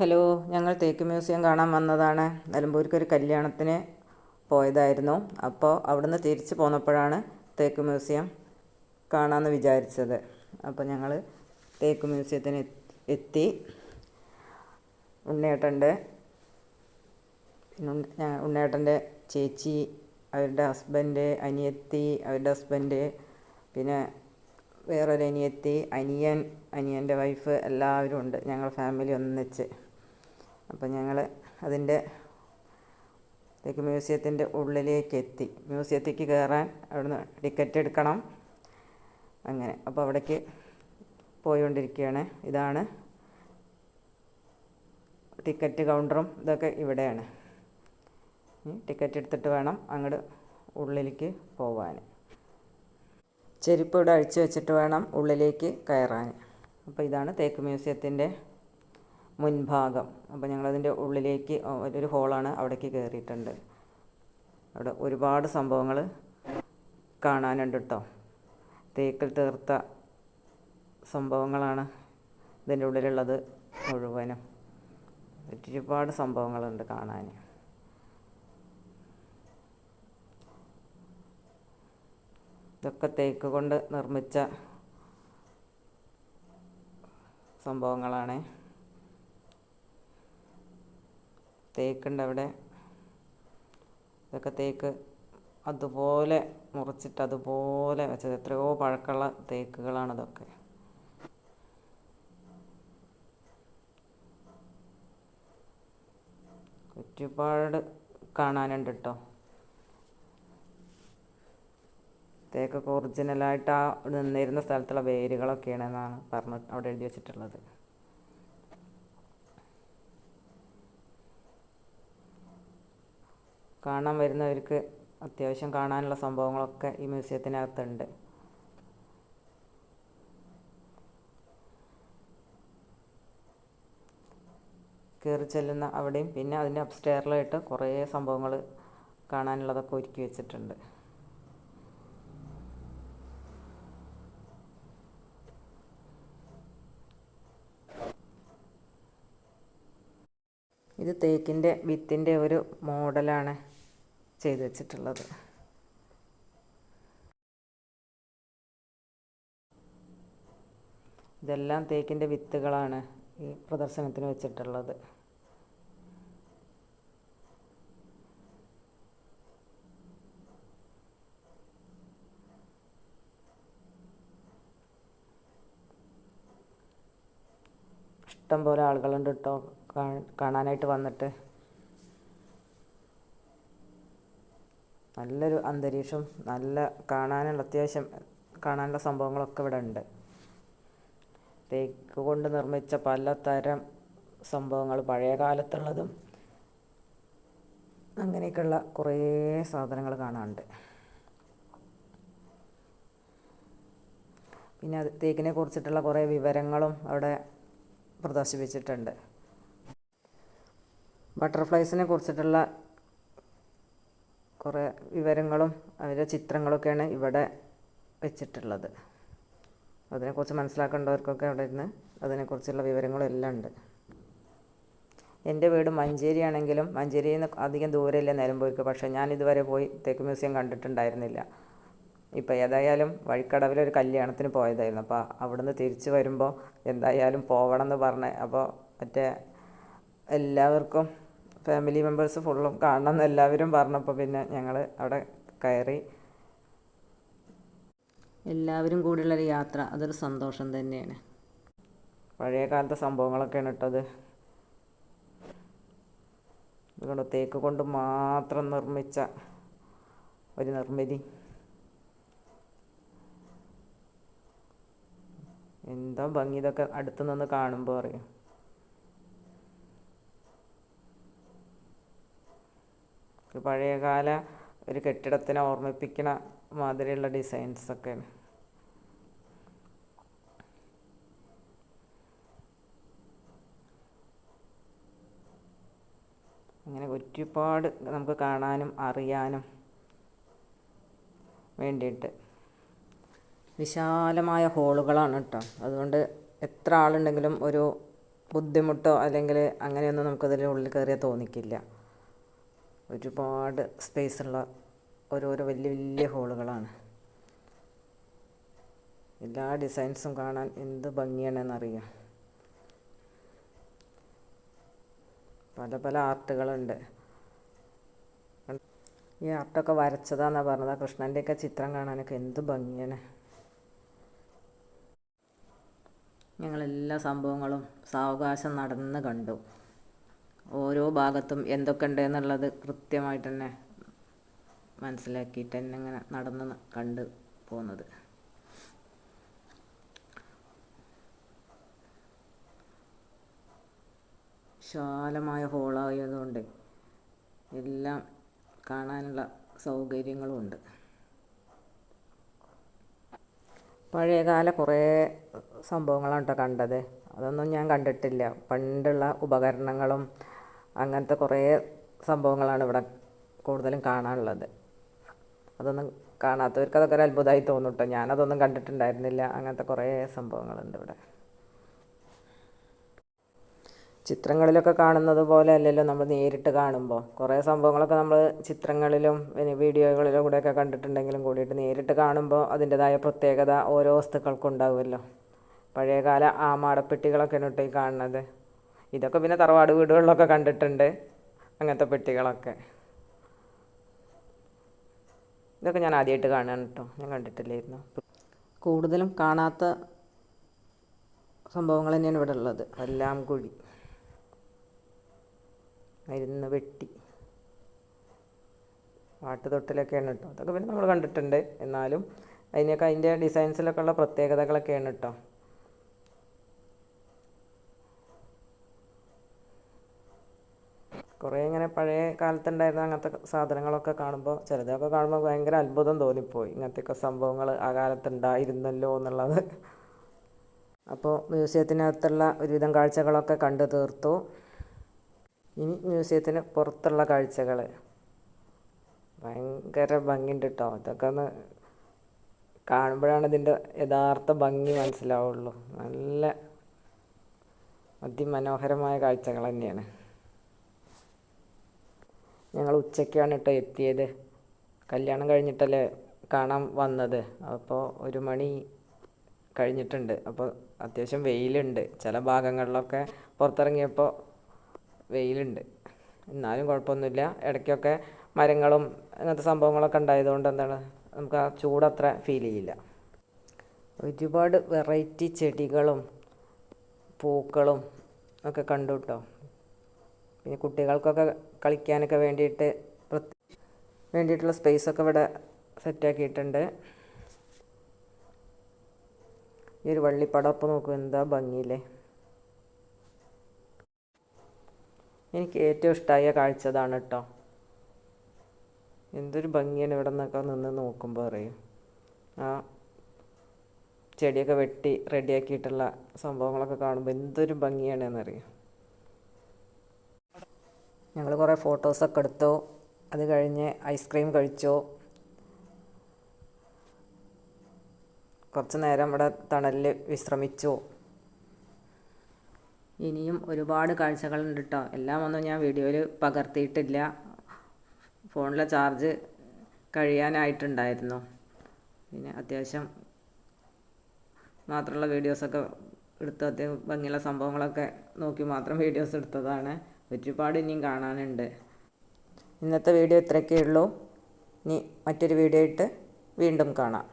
Hello ഞങ്ങൾ തേക്ക് museum കാണാൻ വന്നതാണ്. നിലമ്പൂർക്ക് ഒരു കല്യാണത്തിന് പോയതായിരുന്നു. അപ്പോൾ അവിടുന്ന് തിരിച്ച് പോന്നപ്പോഴാണ് തേക്ക് മ്യൂസിയം കാണാമെന്ന് വിചാരിച്ചത്. അപ്പോൾ ഞങ്ങൾ തേക്ക് മ്യൂസിയത്തിന് എത്തി. ഉണ്ണേട്ടന്റെ ഉണ്ണേട്ടന്റെ ഉണ്ണി- ചേച്ചി അവരുടെ ഹസ്ബൻഡ് അനിയത്തി അവരുടെ ഹസ്ബൻഡ് പിന്നെ വേറൊരു അനിയത്തി അനിയൻ അനിയന്റെ വൈഫ് എല്ലാവരും ഉണ്ട്. ഞങ്ങൾ ഫാമിലി ഒന്നിച്ച്. അപ്പം ഞങ്ങൾ അതിന്റെ തേക്ക് മ്യൂസിയത്തിന്റെ ഉള്ളിലേക്ക് എത്തി മ്യൂസിയത്തേക്ക് കയറാൻ അവിടുന്ന് ടിക്കറ്റ് എടുക്കണം. അങ്ങനെ. അപ്പോൾ അവിടേക്ക് പോയിക്കൊണ്ടിരിക്കുകയാണ് ഇതാണ് ടിക്കറ്റ് കൗണ്ടറും ഇതൊക്കെ ഇവിടെയാണ്. ടിക്കറ്റ് എടുത്തിട്ട് വേണം അങ്ങോട്ട് ഉള്ളിലേക്ക് പോവാൻ ചെരുപ്പ് ഇവിടെ അഴിച്ചു വെച്ചിട്ട് വേണം ഉള്ളിലേക്ക് കയറാൻ അപ്പോൾ ഇതാണ് തേക്ക് മ്യൂസിയത്തിന്റെ മുൻഭാഗം. അപ്പോൾ ഞങ്ങളതിന്റെ ഉള്ളിലേക്ക് ഒരു ഹോളാണ് അവിടേക്ക് കയറിയിട്ടുണ്ട് അവിടെ ഒരുപാട് സംഭവങ്ങൾ കാണാനുണ്ട് കേട്ടോ തേക്കിൽ തീർത്ത സംഭവങ്ങളാണ് ഇതിന്റെ ഉള്ളിലുള്ളത് മുഴുവനും. ഒരുപാട് സംഭവങ്ങളുണ്ട് കാണാൻ ഇതൊക്കെ തേക്ക് കൊണ്ട് നിർമ്മിച്ച സംഭവങ്ങളാണ്. തേക്കുണ്ട് അവിടെ ഇതൊക്കെ തേക്ക് അതുപോലെ മുറിച്ചിട്ട് അതുപോലെ വെച്ചത്. എത്രയോ പഴക്കമുള്ള തേക്കുകളാണ് ഇതൊക്കെ. ഒരുപാട് കാണാനുണ്ട് കേട്ടോ തേക്കൊക്കെ ഒറിജിനലായിട്ട് ആ നിന്നിരുന്ന സ്ഥലത്തുള്ള വേരുകളൊക്കെയാണ് എന്നാണ് പറഞ്ഞ് അവിടെ എഴുതി വെച്ചിട്ടുള്ളത്. കാണാൻ വരുന്നവർക്ക് അത്യാവശ്യം കാണാനുള്ള സംഭവങ്ങളൊക്കെ ഈ മ്യൂസിയത്തിനകത്തുണ്ട്. കയറി ചെല്ലുന്ന അവിടെയും പിന്നെ അതിന്റെ അപ്സ്റ്റെയറിലായിട്ട് കുറേ സംഭവങ്ങൾ കാണാനുള്ളതൊക്കെ ഒരുക്കി വെച്ചിട്ടുണ്ട്. ഇത് തേക്കിന്റെ വിത്തിന്റെ ഒരു മോഡലാണ് ചെയ്തു വെച്ചിട്ടുള്ളത്. ഇതെല്ലാം തേക്കിന്റെ വിത്തുകളാണ് ഈ പ്രദർശനത്തിന് വെച്ചിട്ടുള്ളത്. ഇഷ്ടം പോലെ ആളുകളുണ്ട് കേട്ടോ കാണാനായിട്ട് വന്നിട്ട്. നല്ലൊരു അന്തരീക്ഷം നല്ല കാണാനുള്ള അത്യാവശ്യം കാണാനുള്ള സംഭവങ്ങളൊക്കെ ഇവിടെ ഉണ്ട്. തേക്ക് കൊണ്ട് നിർമ്മിച്ച പലതരം സംഭവങ്ങൾ പഴയ കാലത്തുള്ളതും അങ്ങനെയൊക്കെയുള്ള കുറേ സാധനങ്ങൾ കാണാനുണ്ട്. പിന്നെ അത് തേക്കിനെ കുറിച്ചിട്ടുള്ള കുറേ വിവരങ്ങളും അവിടെ പ്രദർശിപ്പിച്ചിട്ടുണ്ട്. ബട്ടർഫ്ലൈസിനെ കുറിച്ചിട്ടുള്ള കുറേ വിവരങ്ങളും അവരുടെ ചിത്രങ്ങളൊക്കെയാണ് ഇവിടെ വെച്ചിട്ടുള്ളത്. അതിനെക്കുറിച്ച് മനസ്സിലാക്കേണ്ടവർക്കൊക്കെ അവിടെ ഇരുന്ന് അതിനെക്കുറിച്ചുള്ള വിവരങ്ങളും എല്ലാം ഉണ്ട്. എന്റെ വീട് മഞ്ചേരി ആണെങ്കിലും മഞ്ചേരിയിൽ നിന്ന് അധികം ദൂരമില്ല നിലമ്പൂർക്ക്. പക്ഷേ ഞാൻ ഇതുവരെ പോയി തെക്ക് മ്യൂസിയം കണ്ടിട്ടുണ്ടായിരുന്നില്ല. ഇപ്പോൾ ഏതായാലും വഴിക്കടവിലൊരു കല്യാണത്തിന് പോയതായിരുന്നു. അപ്പോൾ അവിടുന്ന് തിരിച്ചു വരുമ്പോൾ എന്തായാലും പോകണം എന്ന് പറഞ്ഞ്. അപ്പോൾ മറ്റേ എല്ലാവർക്കും ഫാമിലി മെമ്പേഴ്സ് ഫുള്ളും കാണണം എന്ന് എല്ലാവരും പറഞ്ഞപ്പോൾ പിന്നെ ഞങ്ങൾ അവിടെ കയറി. എല്ലാവരും കൂടിയുള്ളൊരു യാത്ര അതൊരു സന്തോഷം തന്നെയാണ്. പഴയ കാലത്തെ സംഭവങ്ങളൊക്കെയാണ് ഇട്ടത്. ഇതുകൊണ്ട് തേക്ക് കൊണ്ട് മാത്രം നിർമ്മിച്ച ഒരു നിർമ്മിതി. എന്താ ഭംഗി ഇതൊക്കെ അടുത്തു നിന്ന് കാണുമ്പോൾ അറിയാം. ഒരു പഴയകാല ഒരു കെട്ടിടത്തിനെ ഓർമ്മിപ്പിക്കണ മാതിരിയുള്ള ഡിസൈൻസ് ഒക്കെയാണ്. അങ്ങനെ ഒരുപാട് നമുക്ക് കാണാനും അറിയാനും വേണ്ടിയിട്ട്. വിശാലമായ ഹോളുകളാണ് കേട്ടോ. അതുകൊണ്ട് എത്ര ആളുണ്ടെങ്കിലും ഒരു ബുദ്ധിമുട്ടോ അല്ലെങ്കിൽ അങ്ങനെയൊന്നും നമുക്കതിൽ ഉള്ളിൽ കയറിയാൽ തോന്നിക്കില്ല. ഒരുപാട് സ്പേസുള്ള ഓരോരോ വലിയ വലിയ ഹോളുകളാണ്. എല്ലാ ഡിസൈൻസും കാണാൻ എന്ത് ഭംഗിയാണെന്നറിയാം. പല പല ആർട്ടുകളുണ്ട്. ഈ ആർട്ടൊക്കെ വരച്ചതാന്നാ പറഞ്ഞത്. കൃഷ്ണന്റെയൊക്കെ ചിത്രം കാണാനൊക്കെ എന്ത് ഭംഗിയാണ്. ഞങ്ങളെല്ലാ സംഭവങ്ങളും സാവകാശം നടന്ന് കണ്ടു. ഓരോ ഭാഗത്തും എന്തൊക്കെ എന്നുള്ളത് കൃത്യമായിട്ട് തന്നെ മനസ്സിലാക്കിയിട്ട് തന്നെ ഇങ്ങനെ നടന്ന് കണ്ട് പോകുന്നത് വിശാലമായ ഹോളായതുകൊണ്ട് എല്ലാം കാണാനുള്ള സൗകര്യങ്ങളുമുണ്ട് പഴയകാല കുറേ സംഭവങ്ങളാണ് കേട്ടോ കണ്ടത്. അതൊന്നും ഞാൻ കണ്ടിട്ടില്ല. പണ്ടുള്ള ഉപകരണങ്ങളും അങ്ങനത്തെ കുറേ സംഭവങ്ങളാണ് ഇവിടെ കൂടുതലും കാണാനുള്ളത്. അതൊന്നും കാണാത്തവർക്ക് അതൊക്കെ ഒരു അത്ഭുതമായി തോന്നും ഞാനതൊന്നും കണ്ടിട്ടുണ്ടായിരുന്നില്ല. അങ്ങനത്തെ കുറേ സംഭവങ്ങളുണ്ട് ഇവിടെ. ചിത്രങ്ങളിലൊക്കെ കാണുന്നത് പോലെ അല്ലല്ലോ നമ്മൾ നേരിട്ട് കാണുമ്പോൾ. കുറേ സംഭവങ്ങളൊക്കെ നമ്മൾ ചിത്രങ്ങളിലും പിന്നെ വീഡിയോകളിലും കൂടെയൊക്കെ കണ്ടിട്ടുണ്ടെങ്കിലും കൂടിയിട്ട് നേരിട്ട് കാണുമ്പോൾ അതിന്റെതായ പ്രത്യേകത ഓരോ വസ്തുക്കൾക്കും ഉണ്ടാവുമല്ലോ. പഴയകാല ആമാടപ്പെട്ടികളൊക്കെയാണ് കേട്ടോ ഈ കാണുന്നത്. ഇതൊക്കെ പിന്നെ തറവാട് വീടുകളിലൊക്കെ കണ്ടിട്ടുണ്ട് അങ്ങനത്തെ പെട്ടികളൊക്കെ. ഇതൊക്കെ ഞാൻ ആദ്യമായിട്ട് കാണുകയാണ് കേട്ടോ ഞാൻ കണ്ടിട്ടില്ലായിരുന്നു. കൂടുതലും കാണാത്ത സംഭവങ്ങൾ തന്നെയാണ് ഇവിടെ ഉള്ളത്. എല്ലാം കുഴി. മരുന്ന് വെട്ടി. വാട്ടുതൊട്ടിലൊക്കെയാണ് കേട്ടോ. അതൊക്കെ പിന്നെ നമ്മൾ കണ്ടിട്ടുണ്ട്. എന്നാലും അതിനൊക്കെ അതിന്റെ ഡിസൈൻസിലൊക്കെ ഉള്ള പ്രത്യേകതകളൊക്കെയാണ് കേട്ടോ. കുറേ ഇങ്ങനെ പഴയ കാലത്തുണ്ടായിരുന്ന അങ്ങനത്തെ സാധനങ്ങളൊക്കെ കാണുമ്പോൾ ചിലതൊക്കെ കാണുമ്പോൾ ഭയങ്കര അത്ഭുതം തോന്നിപ്പോയി. ഇങ്ങനത്തെയൊക്കെ സംഭവങ്ങൾ ആ കാലത്തുണ്ടായിരുന്നല്ലോ എന്നുള്ളത്. അപ്പോൾ മ്യൂസിയത്തിനകത്തുള്ള ഒരുവിധം കാഴ്ചകളൊക്കെ കണ്ടു തീർത്തു. ഇനി മ്യൂസിയത്തിന് പുറത്തുള്ള കാഴ്ചകൾ ഭയങ്കര ഭംഗിയുണ്ട് കേട്ടോ ഇതൊക്കെ ഒന്ന് കാണുമ്പോഴാണ് ഇതിന്റെ യഥാർത്ഥ ഭംഗി മനസ്സിലാവുള്ളൂ. നല്ല അതിമനോഹരമായ കാഴ്ചകൾ തന്നെയാണ്. ഞങ്ങൾ ഉച്ചയ്ക്കാണ് കേട്ടോ എത്തിയത്. കല്യാണം കഴിഞ്ഞിട്ടല്ലേ കാണാൻ വന്നത്. അപ്പോൾ ഒരു മണി കഴിഞ്ഞിട്ടുണ്ട്. അപ്പോൾ അത്യാവശ്യം വെയിലുണ്ട്. ചില ഭാഗങ്ങളിലൊക്കെ പുറത്തിറങ്ങിയപ്പോൾ വെയിലുണ്ട്. എന്നാലും കുഴപ്പമൊന്നുമില്ല. ഇടയ്ക്കൊക്കെ മരങ്ങളും അങ്ങനത്തെ സംഭവങ്ങളൊക്കെ ഉണ്ടായതുകൊണ്ട് എന്താണ് നമുക്ക് ആ ചൂട് അത്ര ഫീൽ ചെയ്യില്ല. ഒരുപാട് വെറൈറ്റി ചെടികളും പൂക്കളും ഒക്കെ കണ്ടു കേട്ടോ. പിന്നെ കുട്ടികൾക്കൊക്കെ കളിക്കാനൊക്കെ വേണ്ടിയിട്ട് വേണ്ടിയിട്ടുള്ള സ്പേസൊക്കെ ഇവിടെ സെറ്റാക്കിയിട്ടുണ്ട് ഈ ഒരു വള്ളിപ്പടപ്പ് നോക്കൂ എന്താ ഭംഗിയില്ലേ? എനിക്ക് ഏറ്റവും ഇഷ്ടമായ കാഴ്ച അതാണ് കേട്ടോ. എന്തൊരു ഭംഗിയാണ് ഇവിടെ നിന്നൊക്കെ നിന്ന് നോക്കുമ്പോൾ അറിയും. ആ ചെടിയൊക്കെ വെട്ടി റെഡിയാക്കിയിട്ടുള്ള സംഭവങ്ങളൊക്കെ കാണുമ്പോൾ എന്തൊരു ഭംഗിയാണ് എന്നറിയാം ഞങ്ങൾ കുറേ ഫോട്ടോസൊക്കെ എടുത്തു. അത് കഴിഞ്ഞ് ഐസ്ക്രീം കഴിച്ചു. കുറച്ച് നേരം ഇവിടെ തണലിൽ വിശ്രമിച്ചു. ഇനിയും ഒരുപാട് കാഴ്ചകളുണ്ട് കേട്ടോ എല്ലാം ഒന്നും ഞാൻ വീഡിയോയിൽ പകർത്തിയിട്ടില്ല. ഫോണിലെ ചാർജ് കഴിയാനായിട്ടുണ്ടായിരുന്നു. പിന്നെ അത്യാവശ്യം മാത്രമുള്ള വീഡിയോസൊക്കെ എടുത്ത്. അത്യാവശ്യം ഭംഗിയുള്ള സംഭവങ്ങളൊക്കെ നോക്കി മാത്രം വീഡിയോസ് എടുത്തതാണ്. ഒരുപാട് ഇനിയും കാണാനുണ്ട്. ഇന്നത്തെ വീഡിയോ ഇത്രയൊക്കെ ഉള്ളൂ ഇനി മറ്റൊരു വീഡിയോ ഇട്ട് വീണ്ടും കാണാം.